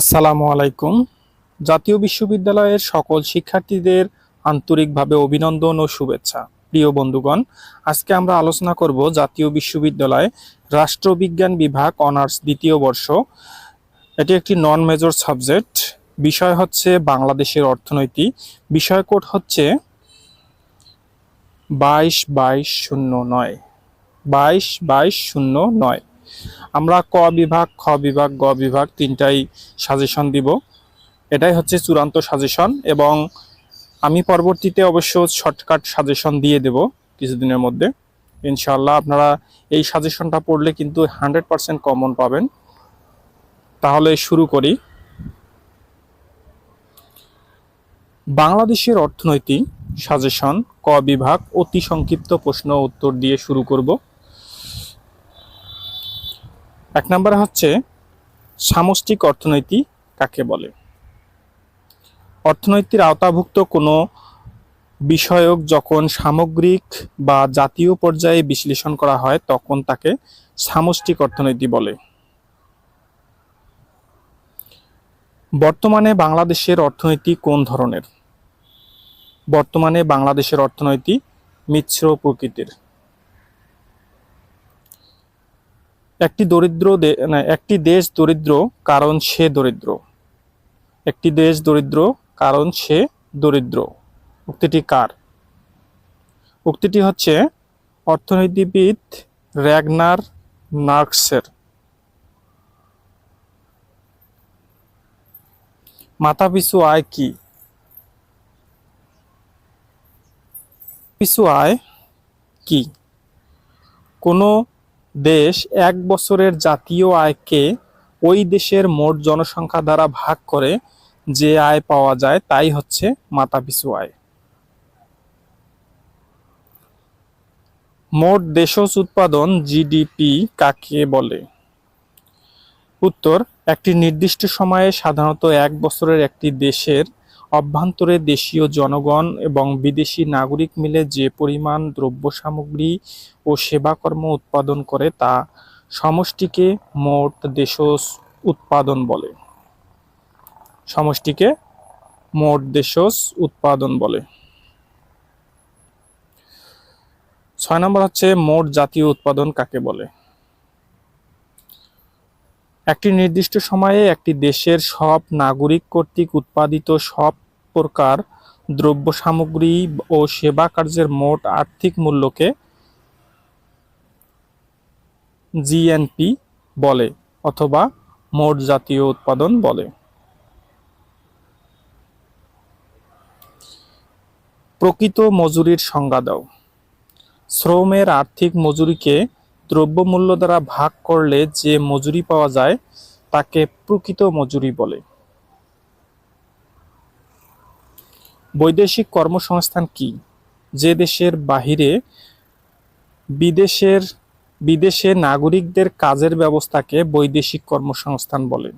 আসসালামু আলাইকুম। জাতীয় বিশ্ববিদ্যালয়ের সকল শিক্ষার্থীদের আন্তরিকভাবে অভিনন্দন ও শুভেচ্ছা। প্রিয় বন্ধুগণ, আজকে আমরা আলোচনা করব জাতীয় বিশ্ববিদ্যালয় রাষ্ট্রবিজ্ঞান বিভাগ অনার্স দ্বিতীয় বর্ষ। এটি একটি নন মেজর সাবজেক্ট বিষয় হচ্ছে বাংলাদেশের অর্থনীতি। বিষয় কোড হচ্ছে বাইশ বাইশ শূন্য নয়। বাইশ বাইশ শূন্য নয়। আমরা ক বিভাগ, খ বিভাগ, গ বিভাগ তিনটাই সাজেশন দিব। এটাই হচ্ছে চূড়ান্ত সাজেশন এবং আমি পরবর্তীতে অবশ্য শর্টকাট সাজেশন দিয়ে দেব কিছুদিনের মধ্যে। ইনশাল্লাহ আপনারা এই সাজেশনটা পড়লে কিন্তু হান্ড্রেড পার্সেন্ট কমন পাবেন। তাহলে শুরু করি। বাংলাদেশের অর্থনৈতিক সাজেশন ক বিভাগ, অতি সংক্ষিপ্ত প্রশ্ন উত্তর দিয়ে শুরু করব। এক নম্বর হচ্ছে সামষ্টিক অর্থনীতি কাকে বলে? অর্থনীতির আওতাভুক্ত কোনো বিষয়ক যখন সামগ্রিক বা জাতীয় পর্যায়ে বিশ্লেষণ করা হয়, তখন তাকে সামষ্টিক অর্থনীতি বলে। বর্তমানে বাংলাদেশের অর্থনীতি কোন ধরনের? বর্তমানে বাংলাদেশের অর্থনীতি মিশ্র প্রকৃতির। একটি দরিদ্র না, একটি দেশ দরিদ্র কারণ সে দরিদ্র। একটি দেশ দরিদ্র কারণ সে দরিদ্র। উক্তিটি কার? উক্তিটি হচ্ছে অর্থনীতিবিদ র্যাগনার মার্কসের মাথাপিছু আয় কি? পিছু আয় কি? কোনো দেশ এক বছরের জাতীয় আয়কে ওই দেশের মোট জনসংখ্যা দ্বারা ভাগ করে যে আয় পাওয়া যায় তাই হচ্ছে মাথাপিছু আয়। মোট দেশজ উৎপাদন জিডিপি কাকে বলে? উত্তর, একটি নির্দিষ্ট সময়ে সাধারণত এক বছরের একটি দেশের অভ্যন্তরে দেশীয় জনগণ এবং বিদেশি নাগরিক মিলে যে পরিমাণ দ্রব্য সামগ্রী ও সেবাকর্ম উৎপাদন করে তা সমষ্টিকে মোট দেশ উৎপাদন বলে। সমষ্টিকে মোট দেশজ উৎপাদন বলে। ছয় নম্বর হচ্ছে মোট জাতীয় উৎপাদন কাকে বলে? একটি নির্দিষ্ট সময়ে একটি দেশের সব নাগরিক কর্তৃক উৎপাদিত সব প্রকার দ্রব্য সামগ্রী ও সেবা কার্যের মোট আর্থিক মূল্যকে জিএনপি বলে অথবা মোট জাতীয় উৎপাদন বলে। প্রকৃত মজুরির সংজ্ঞা দাও। শ্রমের আর্থিক মজুরিকে দ্রব্যমূল্য দ্বারা ভাগ করলে যে মজুরি পাওয়া যায়, তাকে প্রকৃত মজুরি বলে। বৈদেশিক কর্মসংস্থান কি? যে দেশের বাহিরে বিদেশের, বিদেশে নাগরিকদের কাজের ব্যবস্থাকে বৈদেশিক কর্মসংস্থান বলে।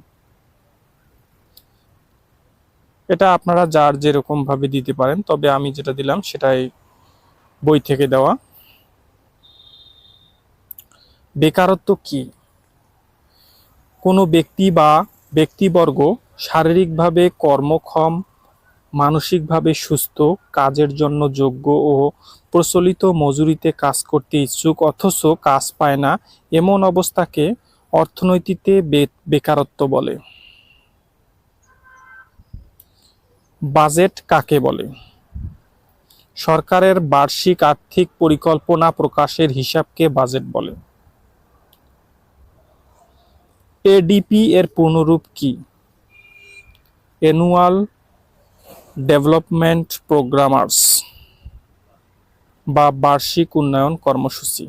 এটা আপনারা যার যেরকম ভাবে দিতে পারেন, তবে আমি যেটা দিলাম সেটাই বই থেকে দেওয়া। বেকারত্ব কি? কোনো ব্যক্তি বা ব্যক্তিবর্গ শারীরিকভাবে কর্মক্ষম, মানসিকভাবে সুস্থ, কাজের জন্য যোগ্য ও প্রচলিত মজুরিতে কাজ করতে ইচ্ছুক অথচ কাজ পায় না, এমন অবস্থাকে অর্থনীতিতে বেকারত্ব বলে। বাজেট কাকে বলে? সরকারের বার্ষিক আর্থিক পরিকল্পনা প্রকাশের হিসাবকে বাজেট বলে। এডিপি এর পূর্ণরূপ কি? অ্যানুয়াল ডেভেলপমেন্ট প্রোগ্রামার্স বা বার্ষিক উন্নয়ন কর্মসূচি।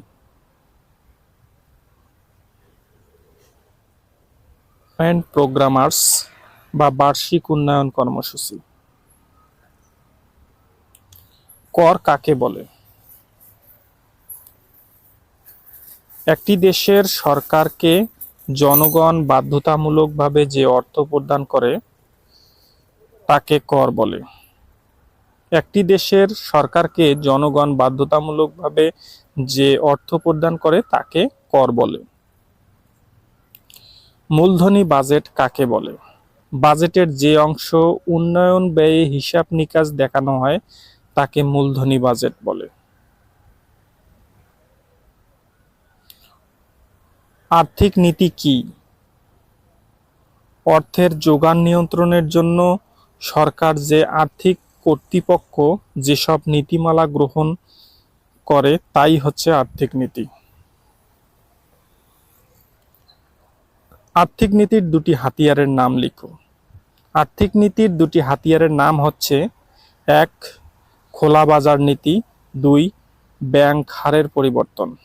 প্রোগ্রামার্স বা বার্ষিক উন্নয়ন কর্মসূচি। কর কাকে বলে? একটি দেশের সরকারকে জনগণ বাধ্যতামূলকভাবে যে অর্থ প্রদান করে, তাকে কর বলে। একটি দেশের সরকারকে জনগণ বাধ্যতামূলকভাবে যে অর্থ প্রদান করে, তাকে কর বলে। মূলধনী বাজেট কাকে বলে? বাজেটের যে অংশ উন্নয়ন ব্যয়ে হিসাব নিকাশ দেখানো হয়, তাকে মূলধনী বাজেট বলে। আর্থিক নীতি কি? অর্থের যোগান নিয়ন্ত্রণের জন্য সরকার যে আর্থিক কর্তৃপক্ষ যেসব নীতিমালা গ্রহণ করে, তাই হচ্ছে আর্থিক নীতি। আর্থিক নীতির দুটি হাতিয়ারের নাম লিখো। আর্থিক নীতির দুটি হাতিয়ারের নাম হচ্ছে, এক, খোলা বাজার নীতি, দুই, ব্যাংক হারের পরিবর্তন।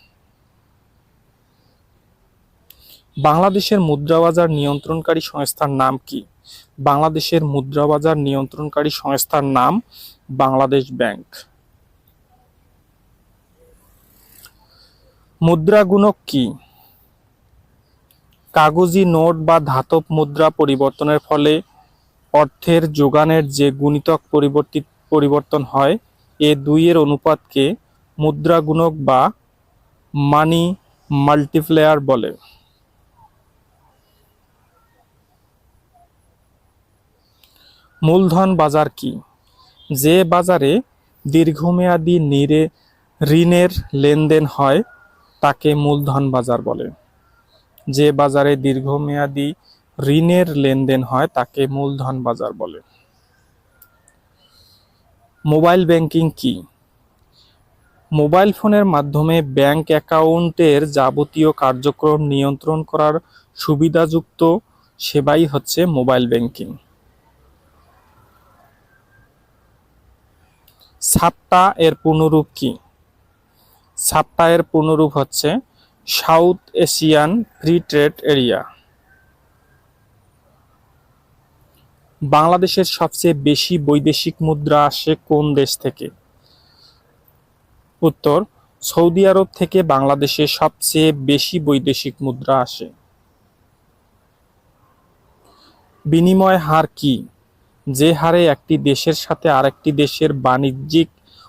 বাংলাদেশের মুদ্রা বাজার নিয়ন্ত্রণকারী সংস্থার নাম কি? বাংলাদেশের মুদ্রা বাজার নিয়ন্ত্রণকারী সংস্থার নাম বাংলাদেশ ব্যাংক। মুদ্রা গুণক কি? কাগজি নোট বা ধাতব মুদ্রা পরিবর্তনের ফলে অর্থের যোগানের যে গুণিতক পরিবর্তিত পরিবর্তন হয়, এ দুইয়ের অনুপাতকে মুদ্রা গুণক বা মানি মাল্টিপ্লেয়ার বলে। মূলধন বাজার কি? যে বাজারে দীর্ঘমেয়াদী নিরে, ঋণের লেনদেন হয়, তাকে মূলধন বাজার বলে। যে বাজারে দীর্ঘমেয়াদী ঋণের লেনদেন হয়, তাকে মূলধন বাজার বলে। মোবাইল ব্যাংকিং কি? মোবাইল ফোনের মাধ্যমে ব্যাংক অ্যাকাউন্টের যাবতীয় কার্যক্রম নিয়ন্ত্রণ করার সুবিধাযুক্ত সেবাই হচ্ছে মোবাইল ব্যাংকিং। সাপ্তা এর পূর্ণরূপ কি? সাপ্তা এর পূর্ণরূপ হচ্ছে south Asian free trade area. বাংলাদেশের সবচেয়ে বেশি বৈদেশিক মুদ্রা আসে কোন দেশ থেকে? উত্তর, সৌদি আরব থেকে বাংলাদেশে সবচেয়ে বেশি বৈদেশিক মুদ্রা আসে। বিনিময় হার কি? যে হারে একটি দেশের সাথে আরেকটি দেশের বাণিজ্যিক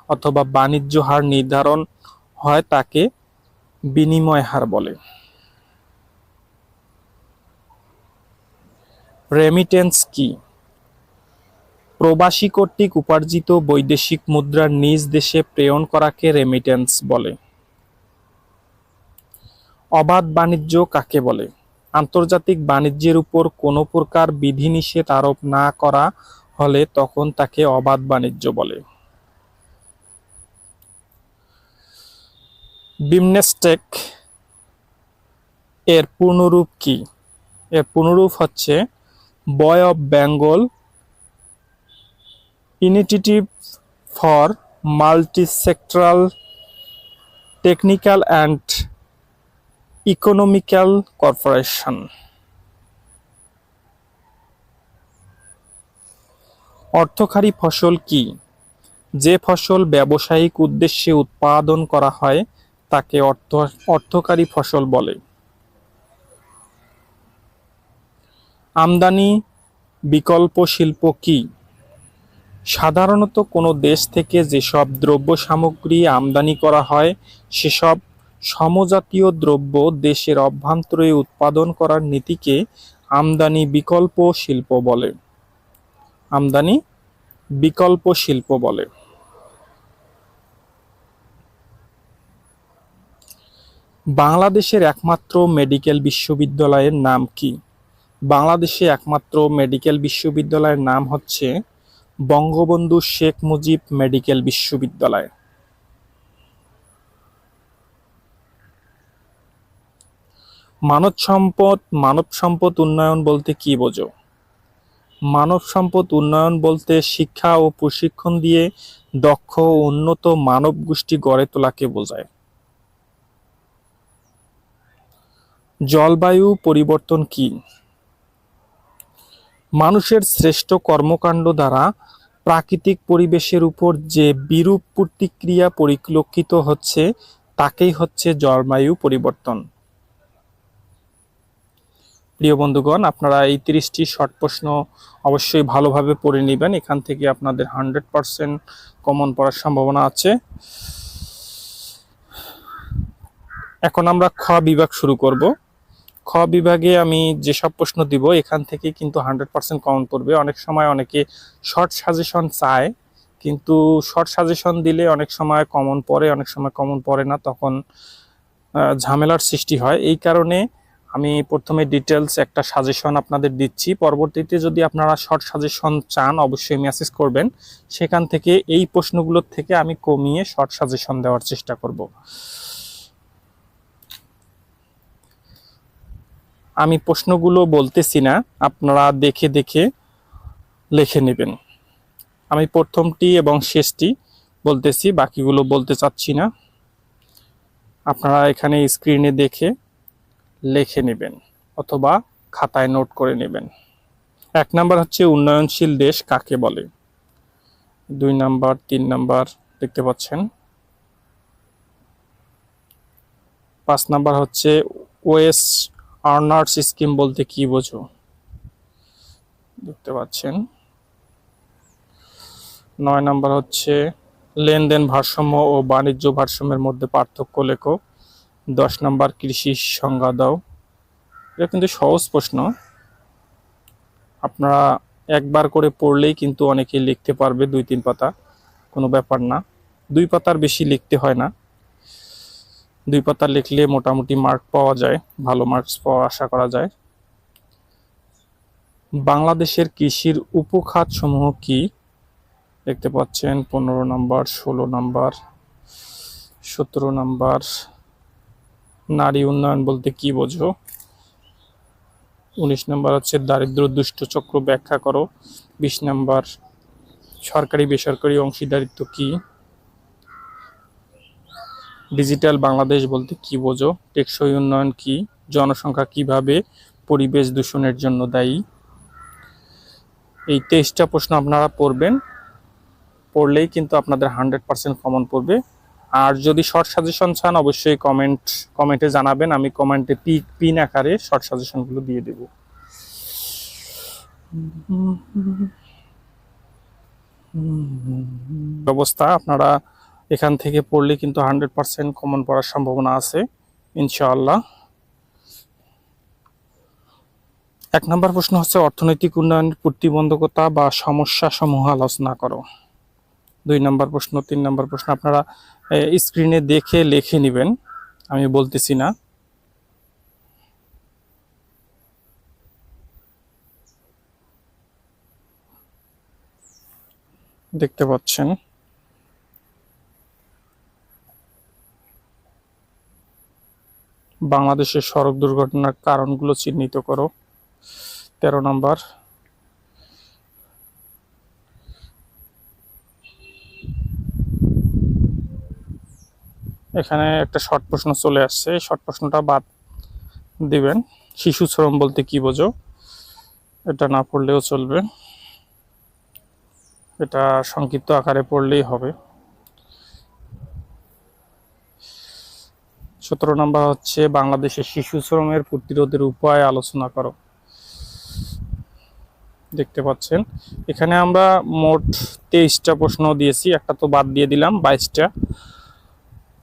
অথবা বাণিজ্য হার নির্ধারণ হয় তাকে বিনিময় হার বলে। রেমিটেন্স কি? প্রবাসী কর্তৃক উপার্জিত বৈদেশিক মুদ্রা নিজ দেশে প্রেরণ করাকে রেমিটেন্স বলে। অবাধ বাণিজ্য কাকে বলে? আন্তর্জাতিক বাণিজ্যের উপর কোনো প্রকার বিধিনিষেধ আরোপ না করা হলে তখন তাকে অবাধ বাণিজ্য বলে। বিমনেস্টেক এর পূর্ণরূপ কি? এর পূর্ণরূপ হচ্ছে bay of Bengal initiative for multisectoral technical and economical corporation. অর্থকারী ফসল কি? যে ফসল ব্যবসায়িক উদ্দেশ্যে উৎপাদন করা হয়, তাকে অর্থ, অর্থকারী ফসল বলে। আমদানি বিকল্প শিল্প কি? সাধারণত কোনো দেশ থেকে যেসব দ্রব্য সামগ্রী আমদানি করা হয়, সেসব সমজাতীয় দ্রব্য দেশের অভ্যন্তরে উৎপাদন করার নীতিকে আমদানি বিকল্প শিল্প বলে। আমদানি বিকল্প শিল্প বলে। বাংলাদেশের একমাত্র মেডিকেল বিশ্ববিদ্যালয়ের নাম কি? বাংলাদেশে একমাত্র মেডিকেল বিশ্ববিদ্যালয়ের নাম হচ্ছে বঙ্গবন্ধু শেখ মুজিব মেডিকেল বিশ্ববিদ্যালয়। মানব সম্পদ মানব সম্পদ উন্নয়ন বলতে কি বোঝো? মানব সম্পদ উন্নয়ন বলতে শিক্ষা ও প্রশিক্ষণ দিয়ে দক্ষ ও উন্নত মানব গোষ্ঠী গড়ে তোলাকে বোঝায়। জলবায়ু পরিবর্তন কি? মানুষের শ্রেষ্ঠ কর্মকাণ্ড দ্বারা প্রাকৃতিক পরিবেশের উপর যে বিরূপ প্রতিক্রিয়া পরিলক্ষিত হচ্ছে, তাকেই হচ্ছে জলবায়ু পরিবর্তন। প্রিয় বন্ধুগণ, আপনারা এই তিরিশটি শর্ট প্রশ্ন অবশ্যই ভালোভাবে পড়ে নেবেন। এখান থেকে আপনাদের হান্ড্রেড পারসেন্ট কমন পড়ার সম্ভাবনা আছে। এখন আমরা খ বিভাগ শুরু করব। খ বিভাগে আমি যেসব প্রশ্ন দিব, এখান থেকে কিন্তু হান্ড্রেড পার্সেন্ট কমন পড়বে। অনেক সময় অনেকে শর্ট সাজেশন চায়, কিন্তু শর্ট সাজেশন দিলে অনেক সময় কমন পড়ে, অনেক সময় কমন পড়ে না, তখন ঝামেলার সৃষ্টি হয়। এই কারণে আমি প্রথমে ডিটেলস একটা সাজেশন আপনাদের দিচ্ছি। পরবর্তীতে যদি আপনারা শর্ট সাজেশন চান, অবশ্যই মেসেজ করবেন। সেখান থেকে এই প্রশ্নগুলোর থেকে আমি কমিয়ে শর্ট সাজেশন দেওয়ার চেষ্টা করব। আমি প্রশ্নগুলো বলতেছি না, আপনারা দেখে দেখে লিখে নেবেন। আমি প্রথমটি এবং শেষটি বলতেছি, বাকিগুলো বলতে চাচ্ছি না। আপনারা এখানে স্ক্রিনে দেখে লিখে নেবেন অথবা খাতায় নোট করে নেবেন। এক নাম্বার হচ্ছে উন্নয়নশীল দেশ কাকে বলে? দুই নাম্বার, তিন নাম্বার দেখতে পাচ্ছেন। পাঁচ নাম্বার হচ্ছে ওয়েস আর্নার্স স্কিম বলতে কি বোঝো? দেখতে পাচ্ছেন। নয় নাম্বার হচ্ছে লেনদেন ভারসাম্য ও বাণিজ্য ভারসাম্যের মধ্যে পার্থক্য লেখো দশ নাম্বার কৃষি সংজ্ঞা দাও। এটা কিন্তু সহজ প্রশ্ন। আপনারা একবার করে পড়লেই কিন্তু অনেকে লিখতে পারবে দুই তিন পাতা, কোনো ব্যাপার না। দুই পাতার বেশি লিখতে হয় না। দুই পাতা লিখলে মোটামুটি মার্ক পাওয়া যায়, ভালো মার্কস পাওয়া আশা করা যায়। বাংলাদেশের কৃষির উপখাত সমূহ কি? দেখতে পাচ্ছেন, পনেরো নাম্বার, ষোলো নাম্বার, সতেরো নাম্বার নারী উন্নয়ন বলতে কি বোঝো? উনিশ নাম্বার হচ্ছে দারিদ্র দুষ্ট চক্র ব্যাখ্যা করো। বিশ নাম্বার, সরকারি বেসরকারি অংশীদারিত্ব কি? ডিজিটাল বাংলাদেশ বলতে কি বোঝো? টেকসই উন্নয়ন কি? জনসংখ্যা কীভাবে পরিবেশ দূষণের জন্য দায়ী? এই তেইশটা প্রশ্ন আপনারা পড়বেন। পড়লেই কিন্তু আপনাদের হান্ড্রেড পার্সেন্ট কমন পড়বে। আর যদি শর্ট সাজেশন চান, অবশ্যই কমেন্ট কমেন্টে জানাবেন। আমি কমেন্টে পি পিন আকারে শর্ট সাজেশনগুলো দিয়ে দেব। ব্যবস্থা আপনারা এখান থেকে পড়লে কিন্তু হান্ড্রেড পার্সেন্ট কমন পড়ার সম্ভাবনা আছে, ইনশাআল্লাহ। এক নম্বর প্রশ্ন হচ্ছে, অর্থনৈতিক উন্নয়নের প্রতিবন্ধকতা বা সমস্যা সমূহ আলোচনা করো। দুই নম্বর প্রশ্ন, তিন নম্বর প্রশ্ন, আপনারা স্ক্রিনে দেখে লিখে নেবেন। আমি বলতেছি না। দেখতে পাচ্ছেন। বাংলাদেশের সড়ক দুর্ঘটনার কারণগুলো চিহ্নিত করো। তেরো নম্বর। এখানে একটা শর্ট প্রশ্ন চলে আসছে। শর্ট প্রশ্নটা বাদ দিবেন। শিশু শ্রম বলতে কি বোঝো? এটা না পড়লেও চলবে। এটা সংক্ষিপ্ত আকারে পড়লেই হবে। সতেরো নম্বর হচ্ছে বাংলাদেশের শিশু শ্রমের প্রতিরোধের উপায় আলোচনা করো। দেখতে পাচ্ছেন। এখানে আমরা মোট তেইশটা প্রশ্ন দিয়েছি। একটা তো বাদ দিয়ে দিলাম, বাইশটা।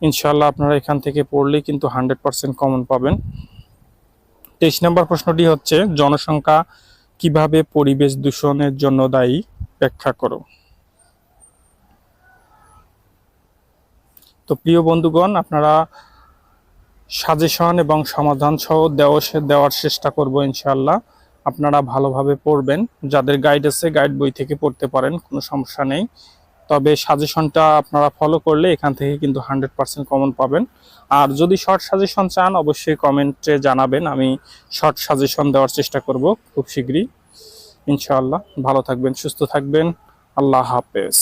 ইনশাল্লাহ আপনারা এখান থেকে পড়লেই কিন্তু হান্ড্রেড পার্সেন্ট কমন পাবেন। তেইশ নম্বর প্রশ্নটি হচ্ছে, জনসংখ্যা কীভাবে পরিবেশ দূষণের জন্য দায়ী? ব্যাখ্যা করো। তো প্রিয় বন্ধুগণ, আপনারা সাজেশন এবং সমাধান সহ দেওয়া দেওয়ার চেষ্টা করব ইনশাল্লাহ আপনারা ভালোভাবে পড়বেন। যাদের গাইড আছে গাইড বই থেকে পড়তে পারেন, কোনো সমস্যা নেই। তবে সাজেশনটা আপনারা ফলো করলে এখান থেকে কিন্তু হান্ড্রেড পারসেন্ট কমন পাবেন। আর যদি শর্ট সাজেশন চান, অবশ্যই কমেন্টে জানাবেন, আমি শর্ট সাজেশন দেওয়ার চেষ্টা করব খুব শীঘ্রই। ইনশাআল্লাহ, ভালো থাকবেন, সুস্থ থাকবেন, আল্লাহ হাফেজ।